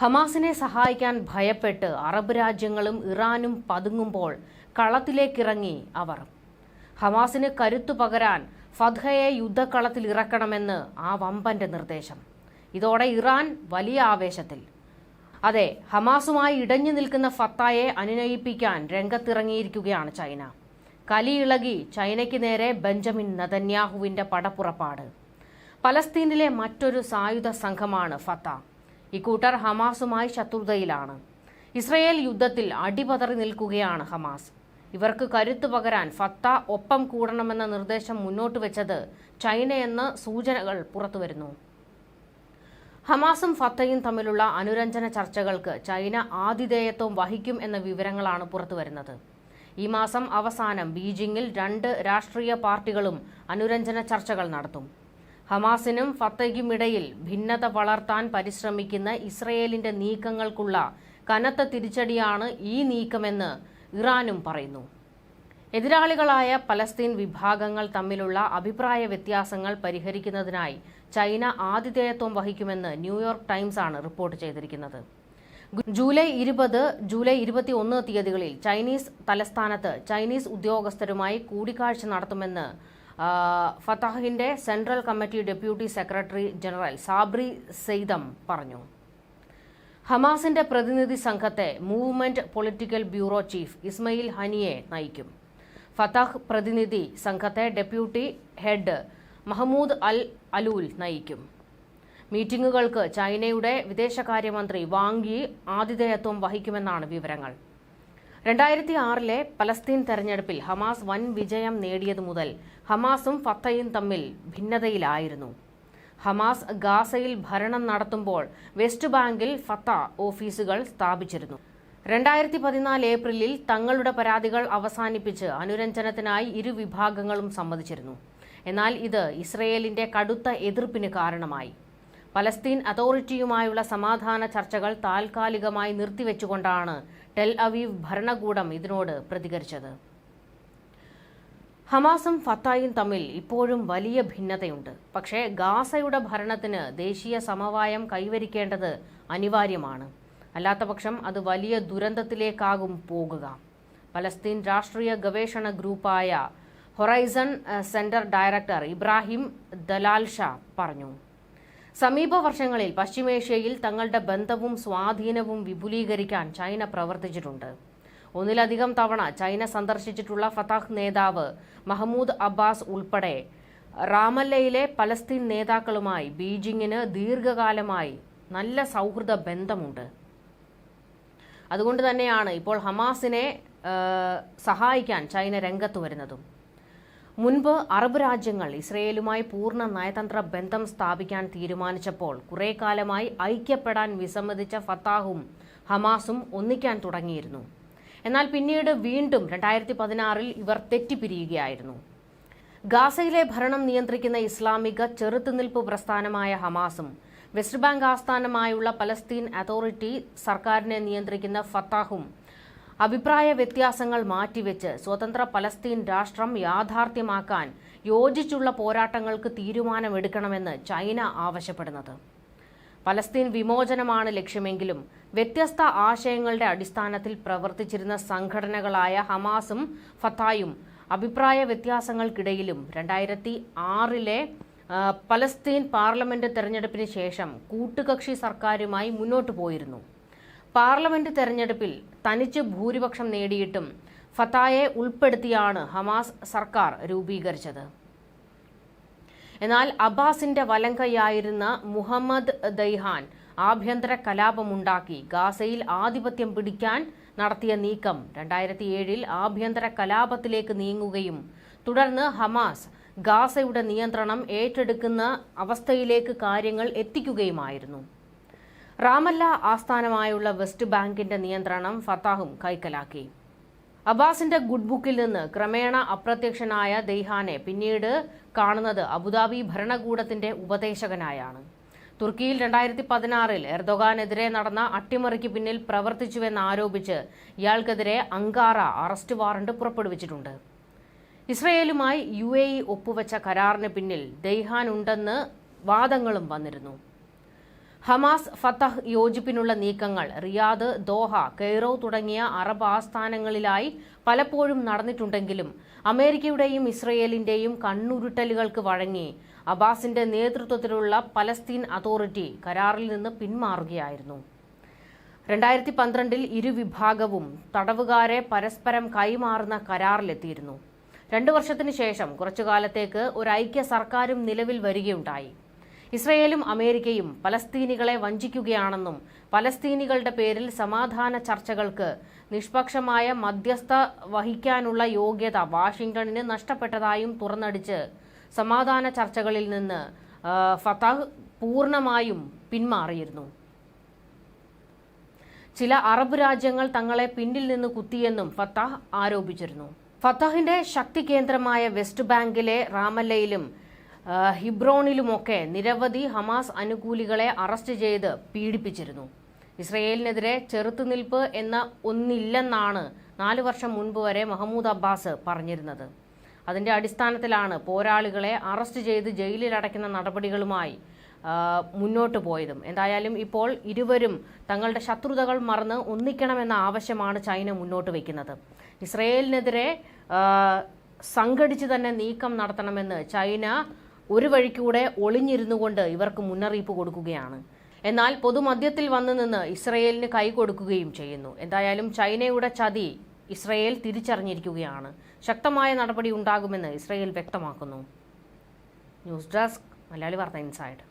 ഹമാസിനെ സഹായിക്കാൻ ഭയപ്പെട്ട് അറബ് രാജ്യങ്ങളും ഇറാനും പതുങ്ങുമ്പോൾ കളത്തിലേക്കിറങ്ങി അവർ. ഹമാസിന് കരുത്തു പകരാൻ ഫത്ഹയെ യുദ്ധക്കളത്തിൽ ഇറക്കണമെന്ന് ആ വമ്പന്റെ നിർദ്ദേശം. ഇതോടെ ഇറാൻ വലിയ ആവേശത്തിൽ. അതെ ഹമാസുമായി ഇടഞ്ഞു നിൽക്കുന്ന ഫത്തായെ അനുനയിപ്പിക്കാൻ രംഗത്തിറങ്ങിയിരിക്കുകയാണ് ചൈന. കലി ഇളകി ചൈനയ്ക്ക് നേരെ ബെഞ്ചമിൻ നതന്യാഹുവിന്റെ പടപ്പുറപ്പാട്. പലസ്തീനിലെ മറ്റൊരു സായുധ സംഘമാണ് ഫത്ത. ഇക്കൂട്ടർ ഹമാസുമായി ശത്രുതയിലാണ്. ഇസ്രയേൽ യുദ്ധത്തിൽ അടിപതറി നിൽക്കുകയാണ് ഹമാസ്. ഇവർക്ക് കരുത്തു പകരാൻ ഫത്ത ഒപ്പം കൂടണമെന്ന നിർദ്ദേശം മുന്നോട്ട് വെച്ചത് ചൈനയെന്ന് സൂചനകൾ പുറത്തുവരുന്നു. ഹമാസും ഫത്തയും തമ്മിലുള്ള അനുരഞ്ജന ചർച്ചകൾക്ക് ചൈന ആതിഥേയത്വം വഹിക്കും എന്ന വിവരങ്ങളാണ് പുറത്തുവരുന്നത്. ഈ മാസം അവസാനം ബീജിംഗിൽ രണ്ട് രാഷ്ട്രീയ പാർട്ടികളും അനുരഞ്ജന ചർച്ചകൾ നടത്തും. ഹമാസിനും ഫത്തയ്ക്കും ഇടയിൽ ഭിന്നത വളർത്താൻ പരിശ്രമിക്കുന്ന ഇസ്രയേലിന്റെ നീക്കങ്ങൾക്കുള്ള കനത്ത തിരിച്ചടിയാണ് ഈ നീക്കമെന്ന് ഇറാനും പറയുന്നു. എതിരാളികളായ പലസ്തീൻ വിഭാഗങ്ങൾ തമ്മിലുള്ള അഭിപ്രായ വ്യത്യാസങ്ങൾ പരിഹരിക്കുന്നതിനായി ചൈന ആതിഥേയത്വം വഹിക്കുമെന്ന് ന്യൂയോർക്ക് ടൈംസ് ആണ് റിപ്പോർട്ട് ചെയ്തിരിക്കുന്നത്. ജൂലൈ ഇരുപത് ജൂലൈ ഇരുപത്തി ഒന്ന് തീയതികളിൽ ചൈനീസ് തലസ്ഥാനത്ത് ചൈനീസ് ഉദ്യോഗസ്ഥരുമായി കൂടിക്കാഴ്ച നടത്തുമെന്ന് ഫത്താഹിന്റെ central committee deputy secretary general Sabri Saydam പറഞ്ഞു. ഹമാസിന്റെ പ്രതിനിധി സംഘത്തെ movement political bureau chief Ismail Haniyeh നയിക്കും. ഫത്താഹ് പ്രതിനിധി സംഘത്തെ deputy head Mahmoud al Aloul നയിക്കും. മീറ്റിംഗുകൾക്ക് ചൈനയുടെ വിദേശകാര്യമന്ത്രി വാങ് ആതിഥേയത്വം വഹിക്കുമെന്നാണ് വിവരങ്ങൾ. രണ്ടായിരത്തി ആറിലെ പലസ്തീൻ തെരഞ്ഞെടുപ്പിൽ ഹമാസ് വൻ വിജയം നേടിയതു മുതൽ ഹമാസും ഫത്തയും തമ്മിൽ ഭിന്നതയിലായിരുന്നു. ഹമാസ് ഗാസയിൽ ഭരണം നടത്തുമ്പോൾ വെസ്റ്റ് ബാങ്കിൽ ഫത്ത ഓഫീസുകൾ സ്ഥാപിച്ചിരുന്നു. രണ്ടായിരത്തി പതിനാല് ഏപ്രിലിൽ തങ്ങളുടെ പരാതികൾ അവസാനിപ്പിച്ച് അനുരഞ്ജനത്തിനായി ഇരു വിഭാഗങ്ങളും സമ്മതിച്ചിരുന്നു. എന്നാൽ ഇത് ഇസ്രയേലിന്റെ കടുത്ത എതിർപ്പിന് കാരണമായി. പലസ്തീൻ അതോറിറ്റിയുമായുള്ള സമാധാന ചർച്ചകൾ താൽക്കാലികമായി നിർത്തിവെച്ചുകൊണ്ടാണ് ടെൽ അവീവ് ഭരണകൂടം ഇതിനോട് പ്രതികരിച്ചത്. ഹമാസും ഫത്തായും തമ്മിൽ ഇപ്പോഴും വലിയ ഭിന്നതയുണ്ട്. പക്ഷേ ഗാസയുടെ ഭരണത്തിന് ദേശീയ സമവായം കൈവരിക്കേണ്ടത് അനിവാര്യമാണ്. അല്ലാത്തപക്ഷം അത് വലിയ ദുരന്തത്തിലേക്കാകും പോകുക. പലസ്തീൻ രാഷ്ട്രീയ ഗവേഷണ ഗ്രൂപ്പായ horizon centre director Ibrahim Dalalsha പറഞ്ഞു. സമീപ വർഷങ്ങളിൽ പശ്ചിമേഷ്യയിൽ തങ്ങളുടെ ബന്ധവും സ്വാധീനവും വിപുലീകരിക്കാൻ ചൈന പ്രവർത്തിച്ചിട്ടുണ്ട്. ഒന്നിലധികം തവണ ചൈന സന്ദർശിച്ചിട്ടുള്ള ഫതാഹ് നേതാവ് മഹമ്മൂദ് അബ്ബാസ് ഉൾപ്പെടെ റാമല്ലയിലെ പലസ്തീൻ നേതാക്കളുമായി ബീജിംഗിന് ദീർഘകാലമായി നല്ല സൗഹൃദ ബന്ധമുണ്ട്. അതുകൊണ്ട് തന്നെയാണ് ഇപ്പോൾ ഹമാസിനെ സഹായിക്കാൻ ചൈന രംഗത്ത് വരുന്നതും. മുൻപ് അറബ് രാജ്യങ്ങൾ ഇസ്രയേലുമായി പൂർണ നയതന്ത്ര ബന്ധം സ്ഥാപിക്കാൻ തീരുമാനിച്ചപ്പോൾ കുറെ കാലമായി ഐക്യപ്പെടാൻ വിസമ്മതിച്ച ഫത്താഹും ഹമാസും ഒന്നിക്കാൻ തുടങ്ങിയിരുന്നു. എന്നാൽ പിന്നീട് വീണ്ടും രണ്ടായിരത്തി പതിനാറിൽ ഇവർ തെറ്റിപ്പിരിയുകയായിരുന്നു. ഗാസയിലെ ഭരണം നിയന്ത്രിക്കുന്ന ഇസ്ലാമിക ചെറുത്തുനിൽപ്പ് പ്രസ്ഥാനമായ ഹമാസും വെസ്റ്റ് ബാങ്ക് ആസ്ഥാനമായുള്ള പലസ്തീൻ അതോറിറ്റി സർക്കാരിനെ നിയന്ത്രിക്കുന്ന ഫത്താഹും അഭിപ്രായ വ്യത്യാസങ്ങൾ മാറ്റിവെച്ച് സ്വതന്ത്ര പലസ്തീൻ രാഷ്ട്രം യാഥാർത്ഥ്യമാക്കാൻ യോജിച്ചുള്ള പോരാട്ടങ്ങൾക്ക് തീരുമാനമെടുക്കണമെന്ന് ചൈന ആവശ്യപ്പെടുന്നത്. പലസ്തീൻ വിമോചനമാണ് ലക്ഷ്യമെങ്കിലും വ്യത്യസ്ത ആശയങ്ങളുടെ അടിസ്ഥാനത്തിൽ പ്രവർത്തിച്ചിരുന്ന സംഘടനകളായ ഹമാസും ഫത്തായും അഭിപ്രായ വ്യത്യാസങ്ങൾക്കിടയിലും രണ്ടായിരത്തി ആറിലെ പലസ്തീൻ പാർലമെന്റ് തെരഞ്ഞെടുപ്പിന് ശേഷം കൂട്ടുകക്ഷി സർക്കാരുമായി മുന്നോട്ടു പോയിരുന്നു. പാർലമെന്റ് തെരഞ്ഞെടുപ്പിൽ തനിച്ച് ഭൂരിപക്ഷം നേടിയിട്ടും ഫത്തായെ ഉൾപ്പെടുത്തിയാണ് ഹമാസ് സർക്കാർ രൂപീകരിച്ചത്. എന്നാൽ അബ്ബാസിന്റെ വലങ്കയായിരുന്ന മുഹമ്മദ് ദൈഹാൻ ആഭ്യന്തര കലാപമുണ്ടാക്കി ഗാസയിൽ ആധിപത്യം പിടിക്കാൻ നടത്തിയ നീക്കം രണ്ടായിരത്തി ഏഴിൽ ആഭ്യന്തര കലാപത്തിലേക്ക് നീങ്ങുകയും തുടർന്ന് ഹമാസ് ഗാസയുടെ നിയന്ത്രണം ഏറ്റെടുക്കുന്ന അവസ്ഥയിലേക്ക് കാര്യങ്ങൾ എത്തിക്കുകയുമായിരുന്നു. റാമല്ല ആസ്ഥാനമായുള്ള വെസ്റ്റ് ബാങ്കിന്റെ നിയന്ത്രണം ഫത്താഹും കൈക്കലാക്കി. അബ്ബാസിന്റെ ഗുഡ് ബുക്കിൽ നിന്ന് ക്രമേണ അപ്രത്യക്ഷനായ ദെയ്ഹാനെ പിന്നീട് കാണുന്നത് അബുദാബി ഭരണകൂടത്തിന്റെ ഉപദേശകനായാണ്. തുർക്കിയിൽ രണ്ടായിരത്തി പതിനാറിൽ എർദോഗാനെതിരെ നടന്ന അട്ടിമറിക്ക് പിന്നിൽ പ്രവർത്തിച്ചുവെന്നാരോപിച്ച് ഇയാൾക്കെതിരെ അങ്കാറ അറസ്റ്റ് വാറണ്ട് പുറപ്പെടുവിച്ചിട്ടുണ്ട്. ഇസ്രയേലുമായി യു എ ഇ ഒപ്പുവെച്ച കരാറിന് പിന്നിൽ ദെയ്ഹാൻ ഉണ്ടെന്ന് വാദങ്ങളും വന്നിരുന്നു. ഹമാസ് ഫത്തഹ് യോജിപ്പിനുള്ള നീക്കങ്ങൾ റിയാദ് ദോഹ കെയ്റോ തുടങ്ങിയ അറബ് ആസ്ഥാനങ്ങളിലായി പലപ്പോഴും നടന്നിട്ടുണ്ടെങ്കിലും അമേരിക്കയുടെയും ഇസ്രയേലിന്റെയും കണ്ണുരുട്ടലുകൾക്ക് വഴങ്ങി അബാസിന്റെ നേതൃത്വത്തിലുള്ള പലസ്തീൻ അതോറിറ്റി കരാറിൽ നിന്ന് പിന്മാറുകയായിരുന്നു. രണ്ടായിരത്തി പന്ത്രണ്ടിൽ ഇരുവിഭാഗവും തടവുകാരെ പരസ്പരം കൈമാറുന്ന കരാറിലെത്തിയിരുന്നു. രണ്ടു വർഷത്തിനു ശേഷം കുറച്ചു കാലത്തേക്ക് ഒരു ഐക്യ സർക്കാരും നിലവിൽ വരികയുണ്ടായി. ഇസ്രയേലും അമേരിക്കയും പലസ്തീനികളെ വഞ്ചിക്കുകയാണെന്നും പലസ്തീനികളുടെ പേരിൽ സമാധാന ചർച്ചകൾക്ക് നിഷ്പക്ഷമായ മധ്യസ്ഥ വഹിക്കാനുള്ള യോഗ്യത വാഷിംഗ്ടണിന് നഷ്ടപ്പെട്ടതായും തുറന്നടിച്ച് സമാധാന ചർച്ചകളിൽ നിന്ന് ഫത്താഹ് പൂർണമായും പിന്മാറിയിരുന്നു. ചില അറബ് രാജ്യങ്ങൾ തങ്ങളെ പിന്നിൽ നിന്ന് കുത്തിയെന്നും ഫത്താഹ് ആരോപിച്ചിരുന്നു. ഫത്താഹിന്റെ ശക്തി കേന്ദ്രമായ വെസ്റ്റ് ബാങ്കിലെ റാമല്ലയിലും ഹിബ്രോണിലുമൊക്കെ നിരവധി ഹമാസ് അനുകൂലികളെ അറസ്റ്റ് ചെയ്ത് പീഡിപ്പിച്ചിരുന്നു. ഇസ്രയേലിനെതിരെ ചെറുത്തുനിൽപ്പ് എന്ന ഒന്നില്ലെന്നാണ് നാലു വർഷം മുൻപ് വരെ മഹമ്മൂദ് അബ്ബാസ് പറഞ്ഞിരുന്നത്. അതിന്റെ അടിസ്ഥാനത്തിലാണ് പോരാളികളെ അറസ്റ്റ് ചെയ്ത് ജയിലിലടയ്ക്കുന്ന നടപടികളുമായി മുന്നോട്ട് പോയതും. എന്തായാലും ഇപ്പോൾ ഇരുവരും തങ്ങളുടെ ശത്രുതകൾ മറന്ന് ഒന്നിക്കണമെന്ന ആവശ്യമാണ് ചൈന മുന്നോട്ട് വയ്ക്കുന്നത് ഇസ്രയേലിനെതിരെ സംഘടിച്ച് തന്നെ നീക്കം നടത്തണമെന്ന് ചൈന ഒരു വഴിക്കൂടെ ഒളിഞ്ഞിരുന്നു കൊണ്ട് ഇവർക്ക് മുന്നറിയിപ്പ് കൊടുക്കുകയാണ്. എന്നാൽ പൊതുമധ്യത്തിൽ വന്നു നിന്ന് ഇസ്രയേലിന് കൈകൊടുക്കുകയും ചെയ്യുന്നു. എന്തായാലും ചൈനയുടെ ചതി ഇസ്രയേൽ തിരിച്ചറിഞ്ഞിരിക്കുകയാണ്. ശക്തമായ നടപടി ഉണ്ടാകുമെന്ന് ഇസ്രയേൽ വ്യക്തമാക്കുന്നു. ന്യൂസ് ഡെസ്ക് മലയാളി വാർത്ത ഇൻസൈഡ്.